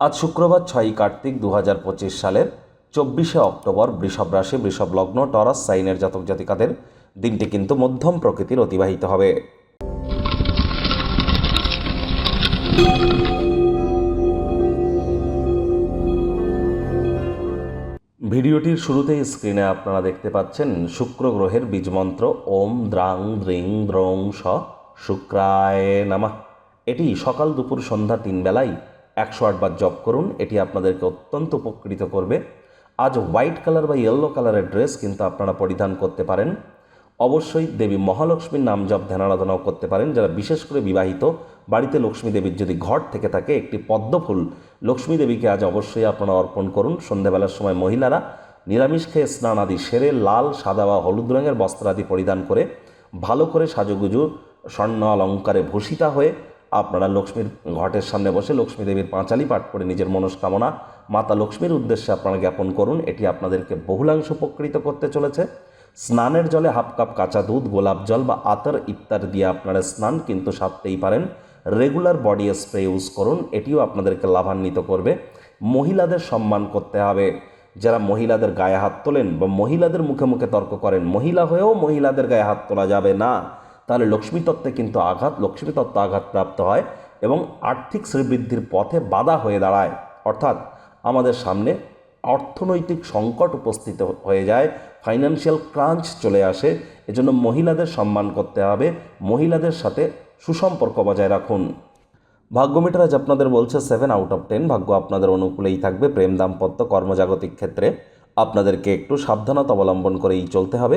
আজ শুক্রবার ছয়ই কার্তিক দু হাজার পঁচিশ সালের চব্বিশে অক্টোবর বৃষভ রাশি, বৃষভ লগ্ন, টরাস, সাইনের জাতক জাতিকাদের দিনটি কিন্তু মধ্যম প্রকৃতির অতিবাহিত হবে। ভিডিওটির শুরুতেই স্ক্রিনে আপনারা দেখতে পাচ্ছেন শুক্র গ্রহের বীজমন্ত্র ওম দ্রাং দ্রিং দ্রং স শুক্রায় নামা। এটি সকাল দুপুর সন্ধ্যা তিন বেলায় একশো আটবার জপ করুন, এটি আপনাদেরকে অত্যন্ত উপকৃত করবে। আজ হোয়াইট কালার বা ইয়েলো কালারের ড্রেস কিন্তু আপনারা পরিধান করতে পারেন। অবশ্যই দেবী মহালক্ষ্মীর নাম জপ ধ্যান আরাধনাও করতে পারেন। যারা বিশেষ করে বিবাহিত, বাড়িতে লক্ষ্মী দেবীর যদি ঘর থেকে থাকে, একটি পদ্মফুল লক্ষ্মী দেবীকে আজ অবশ্যই আপনারা অর্পণ করুন। সন্ধ্যাবেলার সময় মহিলারা নিরামিষ খেয়ে স্নান আদি সেরে লাল, সাদা বা হলুদ রঙের বস্ত্র আদি পরিধান করে ভালো করে সাজুগুজু, স্বর্ণ, অলঙ্কারে ভূষিতা হয়ে আপনারা লক্ষ্মীর ঘটের সামনে বসে লক্ষ্মী দেবীর পাঁচালি পাঠ করে নিজের মনস্কামনা মাতা লক্ষ্মীর উদ্দেশ্যে আপনারা জ্ঞাপন করুন। এটি আপনাদেরকে বহুলাংশ উপকৃত করতে চলেছে। স্নানের জলে হাফ কাপ কাঁচা দুধ, গোলাপ জল বা আতর ইত্যার দিয়ে আপনারা স্নান কিন্তু সারতেই পারেন। রেগুলার বডি স্প্রে ইউজ করুন, এটিও আপনাদেরকে লাভান্বিত করবে। মহিলাদের সম্মান করতে হবে। যারা মহিলাদের গায়ে হাত তোলেন বা মহিলাদের মুখে মুখে তর্ক করেন, মহিলা হয়েও মহিলাদের গায়ে হাত তোলা যাবে না। তাহলে লক্ষ্মী তত্ত্বে কিন্তু আঘাত, লক্ষ্মী তত্ত্ব আঘাত প্রাপ্ত হয় এবং আর্থিক শ্রীবৃদ্ধির পথে বাধা হয়ে দাঁড়ায়। অর্থাৎ আমাদের সামনে অর্থনৈতিক সংকট উপস্থিত হয়ে যায় ফাইন্যান্সিয়াল ক্রাঞ্চ চলে আসে, এজন্য মহিলাদের সম্মান করতে হবে, মহিলাদের সাথে সুসম্পর্ক বজায় রাখুন। ভাগ্যমিটার আজ আপনাদের বলছে সেভেন আউট অফ টেন ভাগ্য আপনাদের অনুকূলেই থাকবে, প্রেম দাম্পত্য, কর্মজাগতিক ক্ষেত্রে। আপনাদেরকে একটু সাবধানতা অবলম্বন করেই চলতে হবে।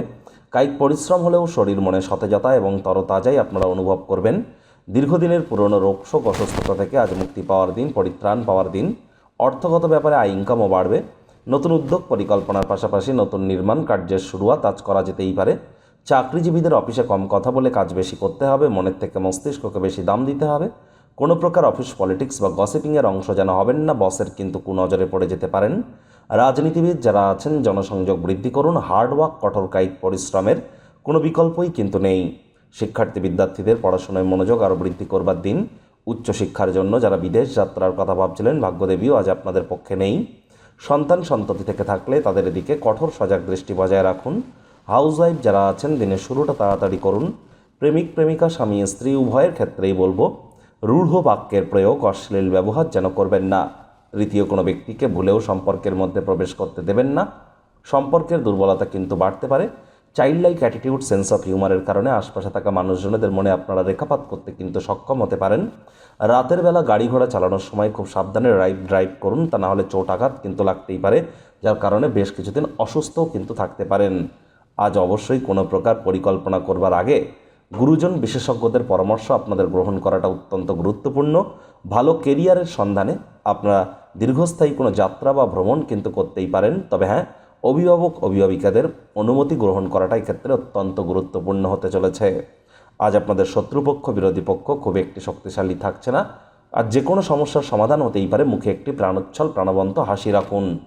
কায়িক পরিশ্রম হলেও শরীর মনে সতেজতা এবং তরতাজাই আপনারা অনুভব করবেন। দীর্ঘদিনের পুরনো রোগশোক, অসুস্থতা থেকে আজ মুক্তি পাওয়ার দিন, পরিত্রাণ পাওয়ার দিন, অর্থগত ব্যাপারে আয় ইনকামও বাড়বে। নতুন উদ্যোগ পরিকল্পনার পাশাপাশি নতুন নির্মাণ কার্যের শুরুয়াত আজ করা যেতেই পারে। চাকরিজীবীদের অফিসে কম কথা বলে কাজ বেশি করতে হবে, মনের থেকে মস্তিষ্ককে বেশি দাম দিতে হবে। কোনো প্রকার অফিস পলিটিক্স বা গসিপিংয়ের অংশ যেন হবেন না, বসের কিন্তু কুনজরে পড়ে যেতে পারেন। রাজনীতিবিদ যারা আছেন, জনসংযোগ বৃদ্ধি করুন হার্ডওয়ার্ক কঠোর কায়িক পরিশ্রমের কোনো বিকল্পই কিন্তু নেই। শিক্ষার্থী বিদ্যার্থীদের পড়াশোনায় মনোযোগ আরও বৃদ্ধি করবার দিন, উচ্চশিক্ষার জন্য যারা বিদেশ যাত্রার কথা ভাবছিলেন, ভাগ্যদেবীও আজ আপনাদের পক্ষে নেই। সন্তান সন্ততি থেকে থাকলে তাদের দিকে কঠোর সজাগ দৃষ্টি বজায় রাখুন। হাউসওয়াইফ যারা আছেন, দিনের শুরুটা তাড়াতাড়ি করুন। প্রেমিক, প্রেমিকা, স্বামী, স্ত্রী, উভয়ের ক্ষেত্রেই বলব, রূঢ় বাক্যের প্রয়োগ অশ্লীল ব্যবহার যেন করবেন না। তৃতীয় কোনো ব্যক্তিকে ভুলেও সম্পর্কের মধ্যে প্রবেশ করতে দেবেন না। সম্পর্কের দুর্বলতা কিন্তু বাড়তে পারে। Child like attitude, sense of হিউমারের কারণে আশপাশে থাকা মানুষজনদের মনে আপনারা রেখাপাত করতে কিন্তু সক্ষম হতে পারেন। রাতের বেলা গাড়ি ঘোড়া চালানোর সময় খুব সাবধানে ড্রাইভ ড্রাইভ করুন, তা না হলে চোট আঘাত কিন্তু লাগতেই পারে, যার কারণে বেশ কিছুদিন অসুস্থও কিন্তু থাকতে পারেন। আজ অবশ্যই কোনো প্রকার পরিকল্পনা করবার আগে গুরুজন বিশেষজ্ঞদের পরামর্শ আপনাদের গ্রহণ করাটা অত্যন্ত গুরুত্বপূর্ণ। ভালো কেরিয়ারের সন্ধানে আপনারা দীর্ঘস্থায়ী কোনো যাত্রা বা ভ্রমণ কিন্তু করতেই পারেন। তবে হ্যাঁ অভিভাবক, অভিভাবিকাদের অনুমতি গ্রহণ করাটা ক্ষেত্রে অত্যন্ত গুরুত্বপূর্ণ হতে চলেছে। আজ আপনাদের শত্রুপক্ষ, বিরোধী পক্ষ খুব একটি শক্তিশালী থাকছে না। আর যে কোনো সমস্যার সমাধান হতেই পারে। মুখে একটি প্রাণোচ্ছল, প্রাণবন্ত হাসি রাখুন।